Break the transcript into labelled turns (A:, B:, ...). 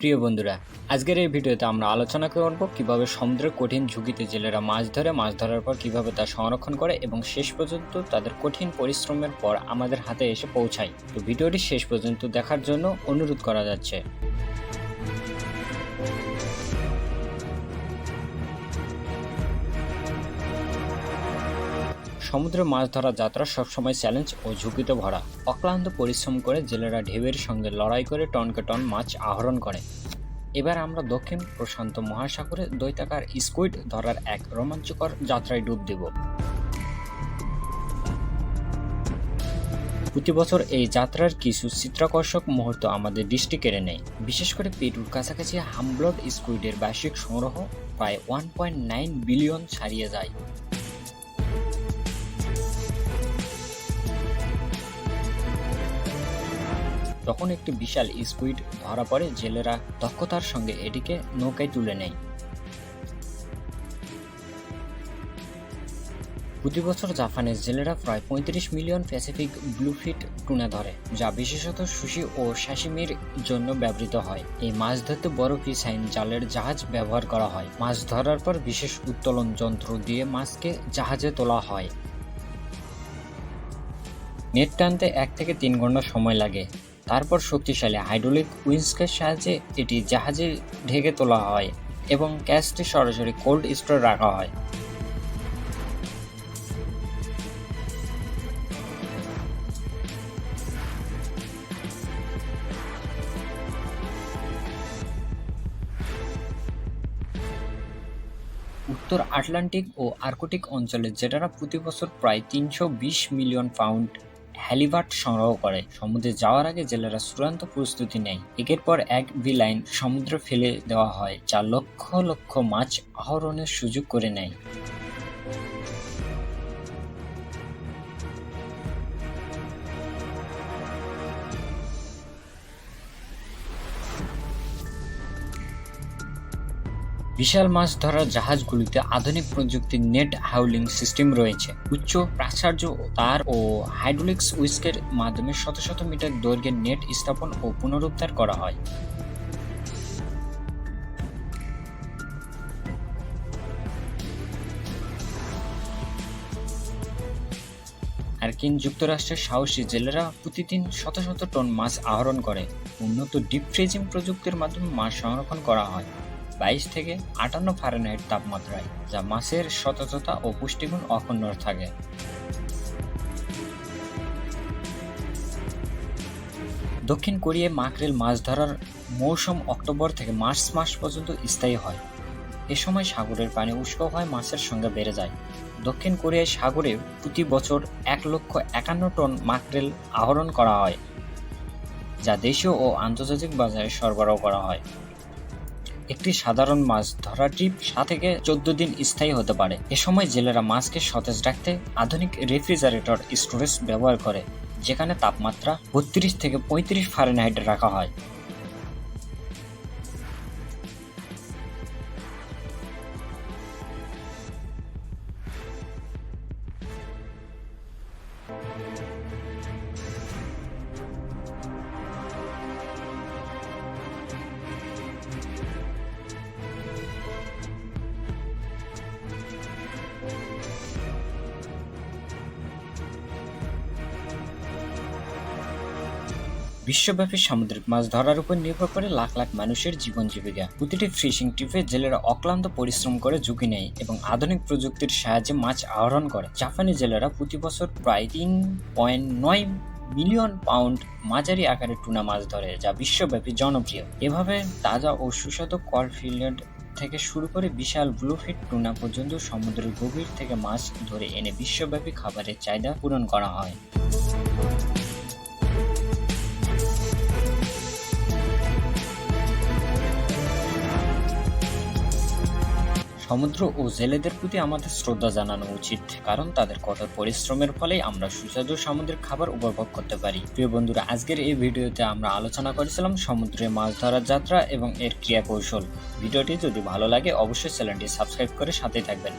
A: প্রিয় বন্ধুরা, আজকের এই ভিডিওতে আমরা আলোচনা করব কীভাবে সমুদ্রের কঠিন ঝুঁকিতে জেলেরা মাছ ধরে, মাছ ধরার পর কীভাবে তা সংরক্ষণ করে এবং শেষ পর্যন্ত তাদের কঠিন পরিশ্রমের পর আমাদের হাতে এসে পৌঁছায়। তো ভিডিওটি শেষ পর্যন্ত দেখার জন্য অনুরোধ করা যাচ্ছে। সমুদ্রে মাছ ধরা যাত্রা সবসময় চ্যালেঞ্জ ও ঝুঁকিতে ভরা। অক্লান্ত পরিশ্রম করে জেলেরা ঢেউয়ের সঙ্গে লড়াই করে টনকে টন মাছ আহরণ করে। এবার আমরা দক্ষিণ প্রশান্ত মহাসাগরে দৈতাকার স্কুইড ধরার এক রোমাঞ্চকর যাত্রায় ডুব দেব। প্রতি বছর এই যাত্রার কিছু চিত্রাকর্ষক মুহূর্ত আমাদের দৃষ্টি কেড়ে নেয়। বিশেষ করে পেরুর কাছাকাছি হামব্লড স্কুইডের বার্ষিক সংগ্রহ প্রায় ওয়ান পয়েন্ট নাইন বিলিয়ন ছাড়িয়ে যায়। তখন একটি বিশাল স্কুইড ধরা পড়ে জেলেরা দক্ষতার সঙ্গে এটিকে নৌকায় তুলে নেয়। প্রতি বছর জাপানের জেলেরা প্রায় পঁয়ত্রিশ মিলিয়ন প্যাসিফিক ব্লুফিট টুনা ধরে, যা বিশেষত সুশি ও শাসিমির জন্য ব্যবহৃত হয়। এই মাছ ধরতে বড় পিসাইন জালের জাহাজ ব্যবহার করা হয়। মাছ ধরার পর বিশেষ উত্তোলন যন্ত্র দিয়ে মাছকে জাহাজে তোলা হয়। নেট টানতে এক থেকে তিন ঘণ্টা সময় লাগে। তারপর শক্তিশালী হাইড্রোলিক উইন্সকের সাহায্যে এটি জাহাজে ঢেকে তোলা হয় এবং গ্যাসটি সরাসরি কোল্ড স্টোরে রাখা হয়। উত্তর আটলান্টিক ও আর্কটিক অঞ্চলে জেটারা প্রতি বছর প্রায় তিনশো বিশ মিলিয়ন পাউন্ড হ্যালিবার্ট সংগ্রহ করে। সমুদ্রে যাওয়ার আগে জেলেরা চূড়ান্ত প্রস্তুতি নেয়। একের পর এক বি লাইন সমুদ্রে ফেলে দেওয়া হয়, যা লক্ষ লক্ষ মাছ আহরণের সুযোগ করে নেয়। বিশাল মাছ ধরার জাহাজগুলিতে আধুনিক প্রযুক্তির নেট হাউলিং সিস্টেম রয়েছে। উচ্চ প্রাচার্য তার ও হাইড্রোলিক্স উইস্কের মাধ্যমে শত শত মিটার দৈর্ঘ্যের নেট স্থাপন ও পুনরুদ্ধার করা হয়। মার্কিন যুক্তরাষ্ট্রের সাহসী জেলেরা প্রতিদিন শত শত টন মাছ আহরণ করে। উন্নত ডিপ ফ্রিজিং প্রযুক্তির মাধ্যমে মাছ সংরক্ষণ করা হয়। বাইশ থেকে আটান্ন ফারেনহাইট তাপমাত্রায়, যা মাছের সততা ও পুষ্টিগুণ অক্ষুণ্ণ থাকে। দক্ষিণ কোরিয়ায় মাকরেল মাছ ধরার মৌসুম অক্টোবর থেকে মার্চ মাস পর্যন্ত স্থায়ী হয়। এ সময় সাগরের পানি উষ্ণ হয় মাছের সংখ্যা বেড়ে যায়। দক্ষিণ কোরিয়ায় সাগরে প্রতি বছর এক লক্ষ একান্ন টন মাকরেল আহরণ করা হয়, যা দেশীয় ও আন্তর্জাতিক বাজারে সরবরাহ করা হয়। একটি সাধারণ মাছ ধরা ট্রিপ সাত থেকে চোদ্দ দিন স্থায়ী হতে পারে। এ সময় জেলেরা মাছকে সতেজ রাখতে আধুনিক রেফ্রিজারেটর স্টোরেজ ব্যবহার করে, যেখানে তাপমাত্রা বত্রিশ থেকে পঁয়ত্রিশ ফারেনহাইট রাখা হয়। বিশ্বব্যাপী সামুদ্রিক মাছ ধরার উপর নির্ভর করে লাখ লাখ মানুষের জীবন জীবিকা প্রতিটি ফিশিং ট্রিপে জেলেরা অক্লান্ত পরিশ্রম করে ঝুঁকি নেয় এবং আধুনিক প্রযুক্তির সাহায্যে মাছ আহরণ করে। জাপানি জেলেরা প্রতি বছর প্রায় তিন পয়েন্ট নয় মিলিয়ন পাউন্ড মাঝারি আকারের টুনা মাছ ধরে, যা বিশ্বব্যাপী জনপ্রিয়। এভাবে তাজা ও সুস্বাদু কলফিল্ড থেকে শুরু করে বিশাল ব্লুফিট টুনা পর্যন্ত সমুদ্রের গভীর থেকে মাছ ধরে এনে বিশ্বব্যাপী খাবারের চাহিদা পূরণ করা হয়। সমুদ্র ও জেলেদের প্রতি আমাদের শ্রদ্ধা জানানো উচিত, কারণ তাদের কঠোর পরিশ্রমের ফলে আমরা সুস্বাদু সামুদ্রিক খাবার উপভোগ করতে পারি। প্রিয় বন্ধুরা, আজকের এই ভিডিওতে আমরা আলোচনা করেছিলাম সমুদ্রে মাছ ধরার যাত্রা এবং এর ক্রিয়া কৌশল ভিডিওটি যদি ভালো লাগে, অবশ্যই চ্যানেলটি সাবস্ক্রাইব করে সাথে থাকবেন।